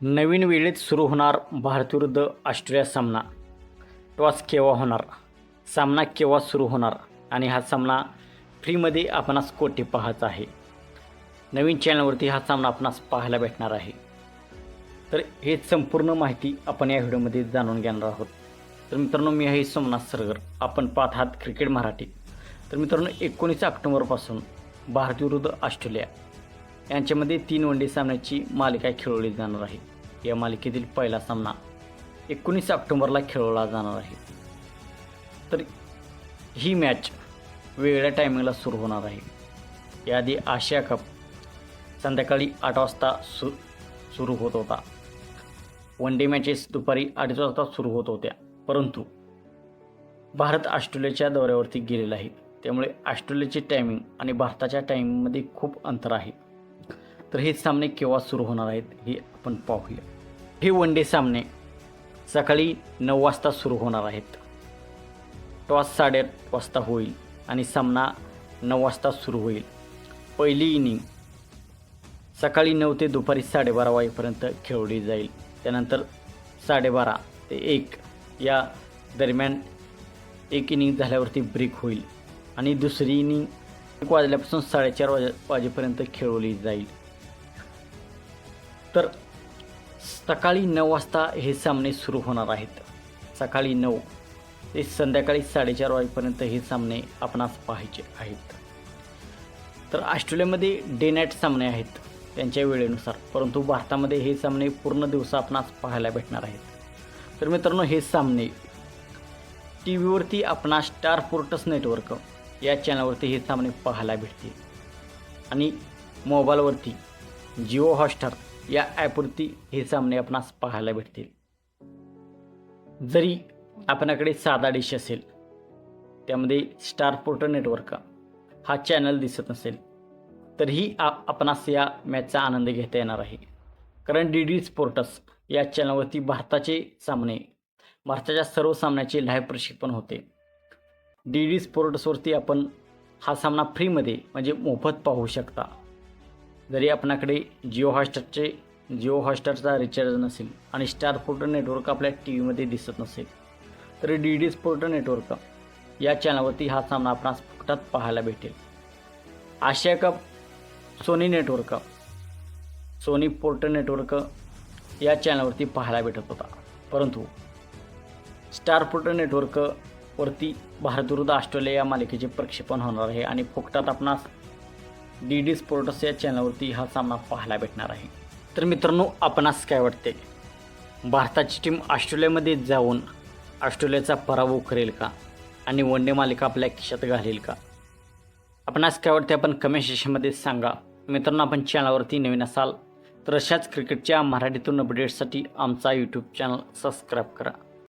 नवीन वेळेत सुरू होणार भारत विरुद्ध ऑस्ट्रेलिया सामना. टॉस केव्हा होणार? सामना केव्हा सुरू होणार? आणि हा सामना फ्रीमध्ये आपणास कोठे पाहायचा आहे? नवीन चॅनलवरती हा सामना आपणास पाहायला भेटणार आहे. तर हे संपूर्ण माहिती आपण या व्हिडिओमध्ये जाणून घेणार आहोत. तर मित्रांनो मी आहे सोमनाथ सरगर. आपण पाहत आहात क्रिकेट मराठी. तर मित्रांनो एकोणीस ऑक्टोबरपासून भारत विरुद्ध ऑस्ट्रेलिया. यांच्यामध्ये तीन वनडे सामन्याची मालिका खेळवली जाणार आहे. या मालिकेतील पहिला सामना एकोणीस ऑक्टोबरला खेळवला जाणार आहे. तर ही मॅच वेगळ्या टायमिंगला सुरू होणार आहे. याआधी आशिया कप संध्याकाळी आठ वाजता सु सुरू होत होता. वन डे मॅचेस दुपारी अडीच वाजता सुरू होत होत्या. परंतु भारत ऑस्ट्रेलियाच्या दौऱ्यावरती गेलेला आहे. त्यामुळे ऑस्ट्रेलियाची टायमिंग आणि भारताच्या टायमिंगमध्ये खूप अंतर आहे. तर हे सामने केव्हा सुरू होणार आहेत हे आपण पाहूया. हे वन डे सामने सकाळी नऊ वाजता सुरू होणार आहेत. टॉस साडेआठ वाजता होईल आणि सामना नऊ वाजता सुरू होईल. पहिली इनिंग सकाळी नऊ ते दुपारी साडेबारा वाजेपर्यंत खेळवली जाईल. त्यानंतर साडेबारा ते एक या दरम्यान एक इनिंग झाल्यावरती ब्रेक होईल आणि दुसरी इनिंग एक वाजल्यापासून साडेचार वाजे वाजेपर्यंत खेळवली जाईल. तर सकाळी नऊ वाजता हे सामने सुरू होणार आहेत. सकाळी नऊ ते संध्याकाळी साडेचार वाजेपर्यंत हे सामने आपणास पाहायचे आहेत. तर ऑस्ट्रेलियामध्ये डे नाईट सामने आहेत त्यांच्या वेळेनुसार परंतु भारतामध्ये हे सामने पूर्ण दिवस आपणास पाहायला भेटणार आहेत. तर मित्रांनो हे सामने टी व्हीवरती आपणास स्टार पोर्टस नेटवर्क या चॅनलवरती हे सामने पाहायला भेटतील. आणि मोबाईलवरती जिओ हॉटस्टार या ॲपवरती हे सामने आपणास पाहायला भेटतील. जरी आपणाकडे साधा डिश असेल त्यामध्ये स्टार पोर्टल नेटवर्क हा चॅनल दिसत नसेल तरीही आपणास या मॅचचा आनंद घेता येणार आहे. कारण डी डी स्पोर्टस या चॅनलवरती भारताचे सामने भारताच्या सर्व सामन्याचे लाईव्ह प्रक्षेपण होते. डी डी स्पोर्ट्सवरती आपण हा सामना फ्रीमध्ये म्हणजे मोफत पाहू शकता. जरी आपणाकडे जिओ हॉटस्टारचे जिओ हॉटस्टारचा रिचार्ज नसेल आणि स्टार पोर्टल नेटवर्क आपल्या टी व्हीमध्ये दिसत नसेल तरी डी डी स्पोर्ट नेटवर्क या चॅनलवरती हा सामना आपणास फुकटात पाहायला भेटेल. Asia cup Sony network Sony portal network या चॅनलवरती पाहायला भेटत होता. परंतु स्टार पोर्टल नेटवर्कवरती भारत विरुद्ध ऑस्ट्रेलिया या मालिकेचे प्रक्षेपण होणार आहे आणि फुकटात आपणास डी डी स्पोर्ट्स या चॅनलवरती हा सामना पाहायला भेटणार आहे. तर मित्रांनो आपणास काय वाटते? भारताची टीम ऑस्ट्रेलियामध्ये जाऊन ऑस्ट्रेलियाचा पराभव करेल का? आणि वन डे मालिका आपल्या खिशात घालेल का? आपणास काय वाटते? आपण कमेंट सेशनमध्ये सांगा. मित्रांनो आपण चॅनलवरती नवीन असाल तर अशाच क्रिकेटच्या मराठीतून अपडेट्ससाठी आमचा यूट्यूब चॅनल सबस्क्राईब करा.